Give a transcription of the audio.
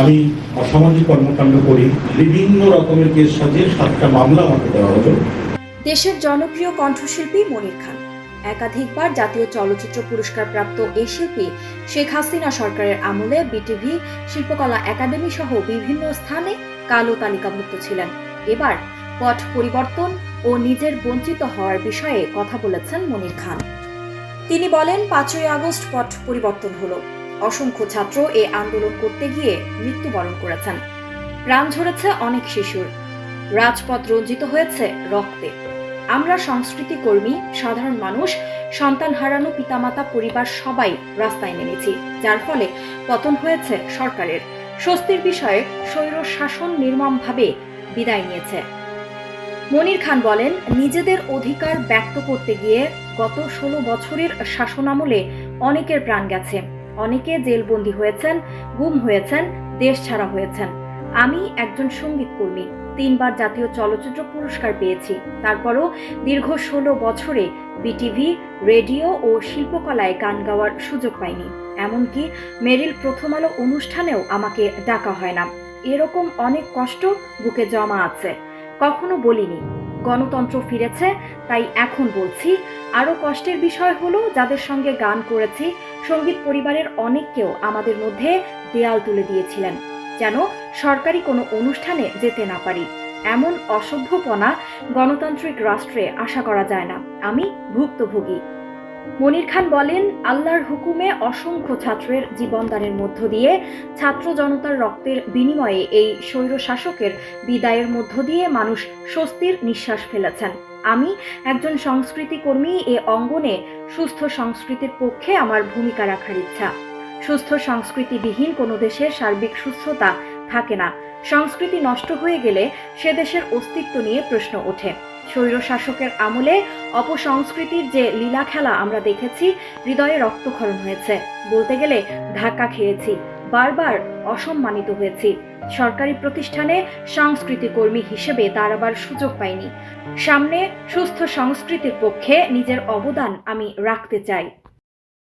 আমি অসামাজিক কর্মকাণ্ড করি, বিভিন্ন রকমের কেস সাজিয়ে সাতটা মামলা আমাকে দেওয়া হলো। দেশের জনপ্রিয় কণ্ঠশিল্পী মনির খান। একাধিকবার জাতীয় চলচ্চিত্র পুরস্কার প্রাপ্ত এই শিল্পী শেখ হাসিনা সরকারের আমলে বিটিভি, শিল্পকলা একাডেমি সহ বিভিন্ন স্থানে কালো তালিকাভুক্ত ছিলেন। এবার পথ পরিবর্তন ও নিজের বঞ্চিত হওয়ার বিষয়ে কথা বলেছেন মনির খান। তিনি বলেন, পাঁচই আগস্ট পট পরিবর্তন হলো। অসংখ্য ছাত্র এ আন্দোলন করতে গিয়ে মৃত্যুবরণ করেছেন। প্রাণ ঝরেছে অনেক শিশুর। রাজপথ রঞ্জিত হয়েছে রক্তে। আমরা সংস্কৃতি কর্মী, সাধারণ মানুষ, সন্তান হারানো পিতামাতা পরিবার সবাই রাস্তায় নেমেছি, যার ফলে পতন হয়েছে সরকারের। স্বস্তির বিষয়ে স্বৈর শাসন নির্মমভাবে বিদায় নিয়েছে। মনির খান বলেন, নিজেদের অধিকার ব্যক্ত করতে গিয়ে গত ষোলো বছরের শাসনামলে অনেকের প্রাণ গেছে। অনেকে জেলবন্দী হয়েছেন, গুম হয়েছেন, দেশ ছাড়া হয়েছেন। আমি একজন সংগীত কর্মী তিনবার জাতীয় চলচ্চিত্র পুরস্কার পেয়েছি। তারপরও দীর্ঘ ষোলো বছরে বিটিভি, রেডিও ও শিল্পকলায় গান গাওয়ার সুযোগ পাইনি। এমনকি মেরিল প্রথম আলো অনুষ্ঠানেও আমাকে ডাকা হয় না। এরকম অনেক কষ্ট বুকে জমা আছে। কখনো বলিনি গণতন্ত্র ফিরেছে, তাই এখন বলছি, আরও কষ্টের বিষয় হলো যাদের সঙ্গে গান করেছি, সংগীত পরিবারের অনেককেও আমাদের মধ্যে দেয়াল তুলে দিয়েছিলেন, যেন সরকারি কোনো অনুষ্ঠানে যেতে না পারি। এমন অসভ্যপনা গণতান্ত্রিক রাষ্ট্রে আশা করা যায় না। আমি ভুক্তভোগী। মনির খান বলেন, আল্লাহর হুকুমে অসংখ্য ছাত্রের জীবনদানের মধ্য দিয়ে ছাত্র জনতার রক্তের বিনিময়ে এই স্বৈর শাসকের বিদায়ের মধ্য দিয়ে মানুষ স্বস্তির নিঃশ্বাস ফেলেছেন। আমি একজন সংস্কৃতি কর্মী, এ অঙ্গনে সুস্থ সংস্কৃতির পক্ষে আমার ভূমিকা রাখার ইচ্ছা। সুস্থ সংস্কৃতিবিহীন কোনো দেশের সার্বিক সুস্থতা থাকে না। সংস্কৃতি নষ্ট হয়ে গেলে সে দেশের অস্তিত্ব নিয়ে প্রশ্ন ওঠে। স্বৈর শাসকের আমলে অপসংস্কৃতির যে লীলা খেলা আমরা দেখেছি, হৃদয়ে রক্তক্ষরণ হয়েছে। বলতে গেলে ধাক্কা খেয়েছি, বারবার অসম্মানিত হয়েছি। সরকারি প্রতিষ্ঠানে সংস্কৃতি কর্মী হিসেবে তার আবার সুযোগ পাইনি। সামনে সুস্থ সংস্কৃতির পক্ষে নিজের অবদান আমি রাখতে চাই।